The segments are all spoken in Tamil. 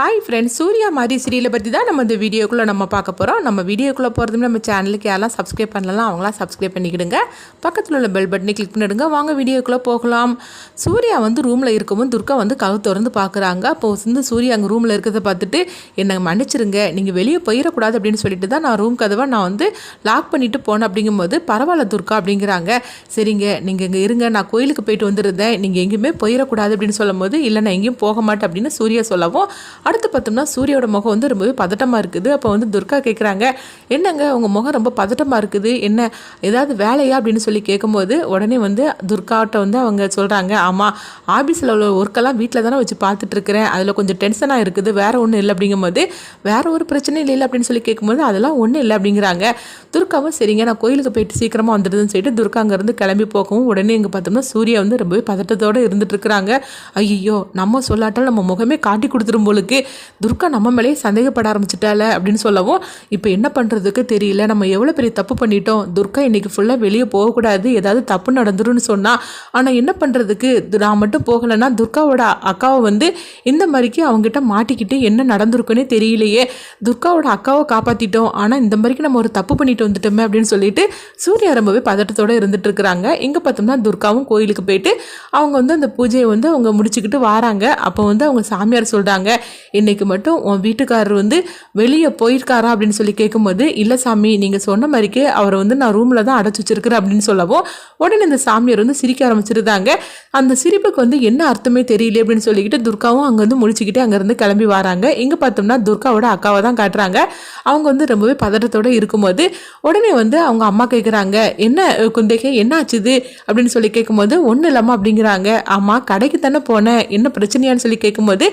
ஹாய் ஃப்ரெண்ட்ஸ் சூர்யா மாதிரி சீரியலை பற்றி தான் நம்ம இந்த வீடியோக்குள்ளே நம்ம பார்க்க போகிறோம் நம்ம வீடியோக்குள்ளே போகிறதுமே நம்ம சேனலுக்கு யாரெல்லாம் சப்ஸ்கிரைப் பண்ணலாம் அவங்களாம் சப்ஸ்கிரைப் பண்ணிக்கிடுங்க. பக்கத்தில் உள்ள பெல் பட்டனை கிளிக் பண்ணிடுங்க. வாங்க வீடியோக்குள்ளே போகலாம். சூர்யா வந்து ரூமில் இருக்கும்போது துர்கா வந்து கவு திறந்து பார்க்குறாங்க. அப்போ வந்து சூர்யா அங்கே ரூமில் இருக்கிறத பார்த்துட்டு என்னை மன்னிச்சிருங்க. நீங்கள் வெளியே போயிடக்கூடாது அப்படின்னு சொல்லிட்டு தான் நான் ரூம் கதவை நான் வந்து லாக் பண்ணிட்டு போனேன் அப்படிங்கும்போது பரவாயில்ல துர்கா அப்படிங்கிறாங்க. சரிங்க. நீங்கள் இங்கே இருங்க. நான் கோயிலுக்கு போயிட்டு வந்துருந்தேன். நீங்கள் எங்கேயுமே போயிடக்கூடாது அப்படின்னு சொல்லும்போது இல்லை நான் எங்கேயும் போக மாட்டேன் அப்படின்னு சூர்யா சொல்லவும் அடுத்து பார்த்தோம்னா சூரியோட முகம் வந்து ரொம்பவே பதட்டமாக இருக்குது. அப்போ வந்து துர்கா கேட்குறாங்க என்னங்க உங்கள் முகம் ரொம்ப பதட்டமாக இருக்குது. என்ன ஏதாவது வேலையா? அப்படின்னு சொல்லி கேட்கும்போது உடனே வந்து துர்காட்ட வந்து அவங்க சொல்கிறாங்க ஆமாம் ஆஃபீஸில் உள்ள ஒர்க்கெல்லாம் வீட்டில் தானே வச்சு பார்த்துட்ருக்குறேன் அதில் கொஞ்சம் டென்ஷனாக இருக்குது. வேறு ஒன்றும் இல்லை. அப்படிங்கும்போது வேறு ஒரு பிரச்சனையும் இல்லை அப்படின்னு சொல்லி கேட்கும்போது அதெல்லாம் ஒன்றும் இல்லை. அப்படிங்கிறாங்க. துர்காவும் சரிங்க நான் கோயிலுக்கு போயிட்டு சீக்கிரமாக வந்துடுதுன்னு சொல்லிட்டு துர்கா அங்கேருந்து கிளம்பி போகவும் உடனே இங்கே பார்த்தோம்னா சூர்யா வந்து ரொம்பவே பதட்டத்தோடு இருந்துட்டு இருக்கிறாங்க. ஐயோ நம்ம சொல்லாட்டால் நம்ம முகமே காட்டி கொடுத்துரும் போலுக்கு. துர்கா நம்ம மேலேயே சந்தேகப்பட ஆரம்பிச்சிட்டால அப்படின்னு சொல்லவும் இப்போ என்ன பண்ணுறதுக்கு தெரியல. நம்ம எவ்வளோ பெரிய தப்பு பண்ணிட்டோம். துர்கா இன்னைக்கு ஃபுல்லாக வெளியே போகக்கூடாது. ஏதாவது தப்பு நடந்துரும்னு சொன்னால் ஆனால் என்ன பண்ணுறதுக்கு நான் மட்டும் போகலைன்னா துர்காவோட அக்காவை வந்து இந்த மாதிரிக்கு அவங்ககிட்ட மாட்டிக்கிட்டு என்ன நடந்திருக்குன்னே தெரியலையே. துர்காவோட அக்காவை காப்பாற்றிட்டோம் ஆனால் இந்த மாதிரிக்கு நம்ம ஒரு தப்பு பண்ணிட்டு வந்துட்டோமே அப்படின்னு சொல்லிட்டு சூர்யா ரொம்பவே பதட்டத்தோடு இருந்துட்டு இருக்கிறாங்க. இங்கே பார்த்தோம்னா துர்காவும் கோயிலுக்கு போயிட்டு அவங்க வந்து அந்த பூஜையை வந்து அவங்க முடிச்சுக்கிட்டு வராங்க. அப்போ வந்து அவங்க சாமியார் சொல்கிறாங்க இன்றைக்கு மட்டும் உன் வீட்டுக்காரர் வந்து வெளியே போயிருக்காரா அப்படின்னு சொல்லி கேட்கும்போது இல்லை சாமி நீங்கள் சொன்ன மாதிரிக்கே அவரை வந்து நான் ரூமில் தான் அடைச்சி வச்சிருக்கிறேன் அப்படின்னு சொல்லவும் உடனே இந்த சாமியார் வந்து சிரிக்க ஆரம்பிச்சிருந்தாங்க. அந்த சிரிப்புக்கு வந்து என்ன அர்த்தமே தெரியல அப்படின்னு சொல்லிக்கிட்டு துர்காவும் அங்கேருந்து முடிச்சுக்கிட்டு அங்கேருந்து கிளம்பி வராங்க. இங்கே பார்த்தோம்னா துர்காவோட அக்காவை தான் காட்டுறாங்க. அவங்க வந்து ரொம்பவே பதட்டத்தோடு இருக்கும்போது உடனே வந்து அவங்க அம்மா கேட்குறாங்க என்ன குந்தைக்கு என்ன ஆச்சுது? அப்படின்னு சொல்லி கேட்கும்போது ஒன்றும் இல்லாமல் அப்படிங்கிறாங்க. அம்மா கடைக்கு தானே போனேன். என்ன பிரச்சனையான்னு சொல்லி கேட்கும்போது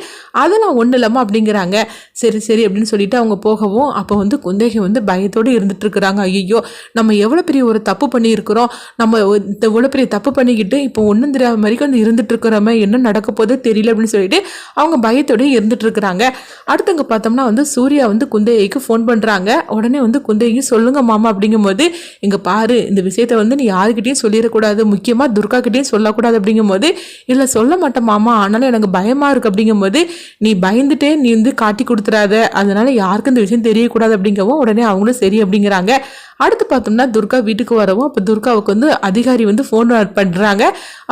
அதெல்லாம் ஒன்றும் இல்லை இல்லாமல் அப்படிங்கிறாங்க. சரி சரி அப்படின்னு சொல்லிட்டு அவங்க போகவும் அப்போ வந்து குந்தகி வந்து பயத்தோடு இருந்துட்டு இருக்கிறாங்க ஐயோ நம்ம எவ்வளோ பெரிய ஒரு தப்பு பண்ணியிருக்கிறோம். நம்ம இந்த இவ்வளோ பெரிய தப்பு பண்ணிக்கிட்டு இப்போ ஒன்றும் தெரியாத மாதிரி வந்து இருந்துட்டு இருக்கிறோமே என்ன நடக்க போதோ தெரியல அப்படின்னு சொல்லிட்டு அவங்க பயத்தோடய இருந்துட்டு இருக்கிறாங்க அடுத்தவங்க பார்த்தோம்னா வந்து சூர்யா வந்து குந்தைக்கு ஃபோன் பண்ணுறாங்க உடனே வந்து குந்தைக்கு சொல்லுங்க மாமா அப்படிங்கும்போது இங்கே பாரு இந்த விஷயத்த வந்து நீ யாருக்கிட்டையும் சொல்லிடக்கூடாது. முக்கியமாக துர்கா கிட்டேயும் சொல்லக்கூடாது. அப்படிங்கும்போது இல்லை சொல்ல மாட்டேன் மாமா. ஆனாலும் எனக்கு பயமாக இருக்குது அப்படிங்கும்போது நீ பயந்து நீ வந்து காட்டி கொடுத்துறாத. அதனால யாருக்கும் இந்த விஷயம் தெரியக்கூடாது அப்படிங்கவும் உடனே அவங்களும் சரி அப்படிங்கிறாங்க. அடுத்து பார்த்தோம்னா துர்கா வீட்டுக்கு வரவும் அப்போ துர்காவுக்கு வந்து அதிகாரி வந்து ஃபோன் பண்ணுறாங்க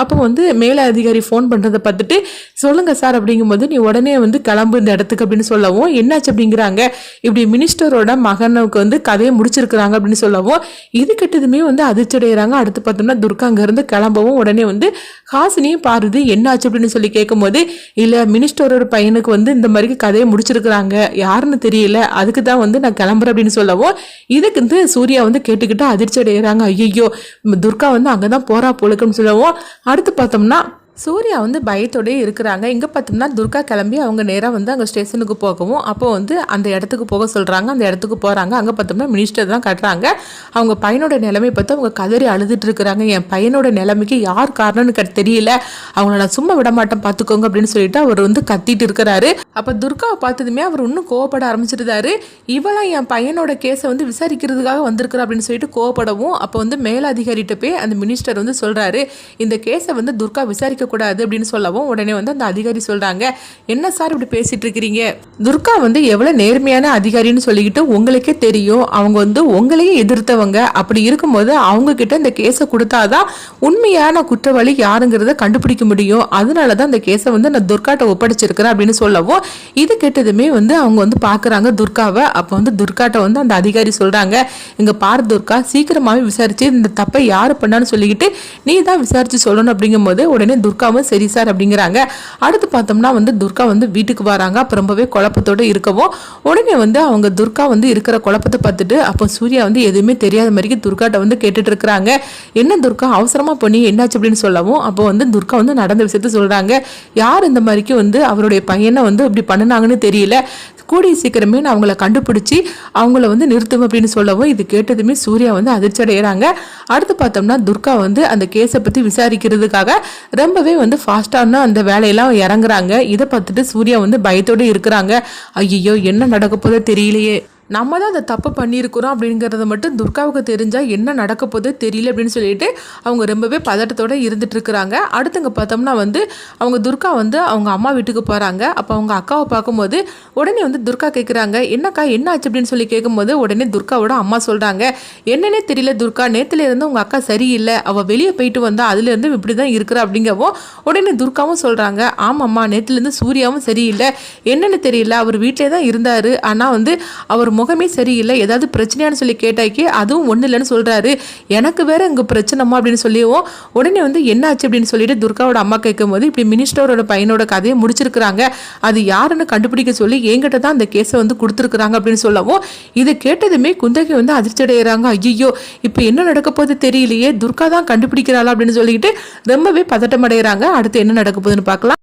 அப்போ வந்து மேலே அதிகாரி ஃபோன் பண்ணுறதை பார்த்துட்டு சொல்லுங்கள் சார் அப்படிங்கும்போது நீ உடனே வந்து கிளம்பு இந்த இடத்துக்கு அப்படின்னு சொல்லவும் என்னாச்சு? அப்படிங்கிறாங்க. இப்படி மினிஸ்டரோட மகனுக்கு வந்து கதையை முடிச்சிருக்கிறாங்க அப்படின்னு சொல்லவும் இது கெட்டதுமே வந்து அதிர்ச்சி அடைகிறாங்க அடுத்து பார்த்தோம்னா துர்கா அங்கேருந்து கிளம்பவும் உடனே வந்து ஹாசினியும் பாருது என்னாச்சு? அப்படின்னு சொல்லி கேட்கும்போது இல்லை மினிஸ்டரோட பையனுக்கு வந்து இந்த மாதிரி கதையை முடிச்சிருக்கிறாங்க. யாருன்னு தெரியல. அதுக்கு தான் வந்து நான் கிளம்புறேன் அப்படின்னு சொல்லவும் இதுக்கு வந்து சூரிய வந்து கேட்டுக்கிட்டு அதிர்ச்சி அடைகிறாங்க ஐயோ துர்கா வந்து அங்கே தான் போறா போலுக்குன்னு சொல்லவும் அடுத்து பார்த்தோம்னா சூர்யா வந்து பயத்தோடயே இருக்கிறாங்க. இங்கே பார்த்தோம்னா துர்கா கிளம்பி அவங்க நேராக வந்து அங்கே ஸ்டேஷனுக்கு போகவும் அப்போ வந்து அந்த இடத்துக்கு போக சொல்கிறாங்க அந்த இடத்துக்கு போகிறாங்க அங்கே பார்த்தோம்னா மினிஸ்டர் தான் கட்டுறாங்க. அவங்க பையனோட நிலைமை பார்த்து அவங்க கதறி அழுதுட்டு இருக்கிறாங்க. என் பையனோட நிலைமைக்கு யார் காரணம்னு கட் தெரியல. அவங்கள நான் சும்மா விட மாட்டேன் பார்த்துக்கோங்க அப்படின்னு சொல்லிட்டு அவர் வந்து கத்திட்டு இருக்கிறாரு. அப்போ துர்காவை பார்த்ததுமே அவர் இன்னும் கோவப்பட ஆரம்பிச்சிருந்தாரு. இவளாம் என் பையனோட கேஸை வந்து விசாரிக்கிறதுக்காக வந்திருக்கிறா அப்படின்னு சொல்லிட்டு கோவப்படவும் அப்போ வந்து மேலதிகாரிகிட்ட போய் அந்த மினிஸ்டர் வந்து சொல்கிறாரு இந்த கேஸை வந்து துர்கா விசாரிக்க கூடாது அப்படின்னு சொல்லவும் உடனே வந்து அந்த அதிகாரி சொல்கிறாங்க என்ன சார் இப்படி பேசிட்டு இருக்கிறீங்க துர்கா வந்து எவ்வளவு நேர்மையான அதிகாரின்னு சொல்லிக்கிட்டு உங்களுக்கே தெரியும். அவங்க வந்து உங்களையே எதிர்த்தவங்க. அப்படி இருக்கும்போது அவங்கக்கிட்ட இந்த கேஸை கொடுத்தாதான் உண்மையான குற்றவாளி யாருங்கிறத கண்டுபிடிக்க முடியும். அதனால தான் அந்த கேஸை வந்து நான் துர்காட்ட ஒப்படைச்சிருக்கிறேன் அப்படின்னு சொல்லவும் இது கேட்டதுமே வந்து அவங்க வந்து பார்க்குறாங்க துர்காவை. அப்போ வந்து துர்காட்ட வந்து அந்த அதிகாரி சொல்கிறாங்க இங்க பார் துர்கா சீக்கிரமாகவே விசாரித்து இந்த தப்பை யார் பண்ணான்னு சொல்லிக்கிட்டு நீ தான் விசாரிச்சு சொல்லணும் அப்படிங்கும்போது உடனே துர்காவும் சரி சார் அப்படிங்கிறாங்க. அடுத்து பார்த்தோம்னா வந்து துர்கா வந்து வீட்டுக்கு வராங்க. அப்போ ரொம்பவே குழப்பத்தோடு இருக்கவும். உடனே வந்து அவங்க துர்கா வந்து இருக்கிற குழப்பத்தை பார்த்துட்டு அப்போ சூர்யா வந்து எதுவுமே தெரியாத மாதிரிக்கு துர்காட்ட வந்து கேட்டுட்டு இருக்கிறாங்க. என்ன துர்கா அவசரமாக பண்ணி என்னாச்சு அப்படின்னு சொல்லவும் அப்போ வந்து துர்கா வந்து நடந்த விஷயத்த சொல்கிறாங்க யார் இந்த மாதிரிக்கு வந்து அவருடைய பையனை வந்து இப்படி பண்ணினாங்கன்னு தெரியல. கூடிய சீக்கிரமே நான் அவங்கள கண்டுபிடிச்சி அவங்கள வந்து நிறுத்தும் அப்படின்னு சொல்லவும் இது கேட்டதுமே சூர்யா வந்து அதிர்ச்சி அடைகிறாங்க அடுத்து பார்த்தோம்னா துர்கா வந்து அந்த கேஸை பற்றி விசாரிக்கிறதுக்காக ரொம்பவே வந்து ஃபாஸ்டான அந்த வேலையெல்லாம் இறங்குறாங்க. இதை பார்த்துட்டு சூர்யா வந்து பயத்தோடு இருக்கிறாங்க. ஐயோ என்ன நடக்க போதோ தெரியலையே. நம்ம தான் அந்த தப்பு பண்ணியிருக்கிறோம் அப்படிங்கிறத மட்டும் துர்காவுக்கு தெரிஞ்சால் என்ன நடக்க போகுது தெரியல அப்படின்னு சொல்லிட்டு அவங்க ரொம்பவே பதட்டத்தோடு இருந்துட்டு இருக்கிறாங்க. பார்த்தோம்னா வந்து அவங்க துர்கா வந்து அவங்க அம்மா வீட்டுக்கு போகிறாங்க அப்போ அவங்க அக்காவை பார்க்கும்போது உடனே வந்து துர்கா கேட்குறாங்க என்னக்கா என்ன ஆச்சு அப்படின்னு சொல்லி கேட்கும்போது உடனே துர்காவோட அம்மா சொல்கிறாங்க என்னன்னே தெரியல துர்கா நேற்றுலேருந்து இருந்து உங்கள் அக்கா சரியில்லை. அவள் வெளியே போயிட்டு வந்தால் அதுலேருந்து இப்படி தான் இருக்கிறா அப்படிங்கவும் உடனே துர்காவும் சொல்கிறாங்க ஆமாம்மா நேற்றுலேருந்து சூர்யாவும் சரியில்லை. என்னென்னு தெரியல அவர் வீட்டிலே தான் இருந்தார். ஆனால் வந்து அவர் முகமே சரியில்லை. ஏதாவது பிரச்சனையானு சொல்லி கேட்டாக்கி அதுவும் ஒன்றும் இல்லைன்னு சொல்கிறாரு எனக்கு வேற இங்கே பிரச்சனைமா அப்படின்னு சொல்லியும் உடனே வந்து என்னாச்சு? அப்படின்னு சொல்லிட்டு துர்காவோட அம்மா கேட்கும்போது இப்படி மினிஸ்டரோட பையனோட கதையை முடிச்சிருக்கிறாங்க. அது யாருன்னு கண்டுபிடிக்க சொல்லி என்கிட்ட தான் அந்த கேஸை வந்து கொடுத்துருக்குறாங்க அப்படின்னு சொல்லவும் இதை கேட்டதுமே குந்தகை வந்து அதிர்ச்சி அடைகிறாங்க ஐயோ இப்போ என்ன நடக்க போகுது தெரியலையே. துர்கா தான் கண்டுபிடிக்கிறாளா? அப்படின்னு சொல்லிட்டு ரொம்பவே பதட்டம் அடைகிறாங்க அடுத்து என்ன நடக்க போகுதுன்னு பார்க்கலாம்.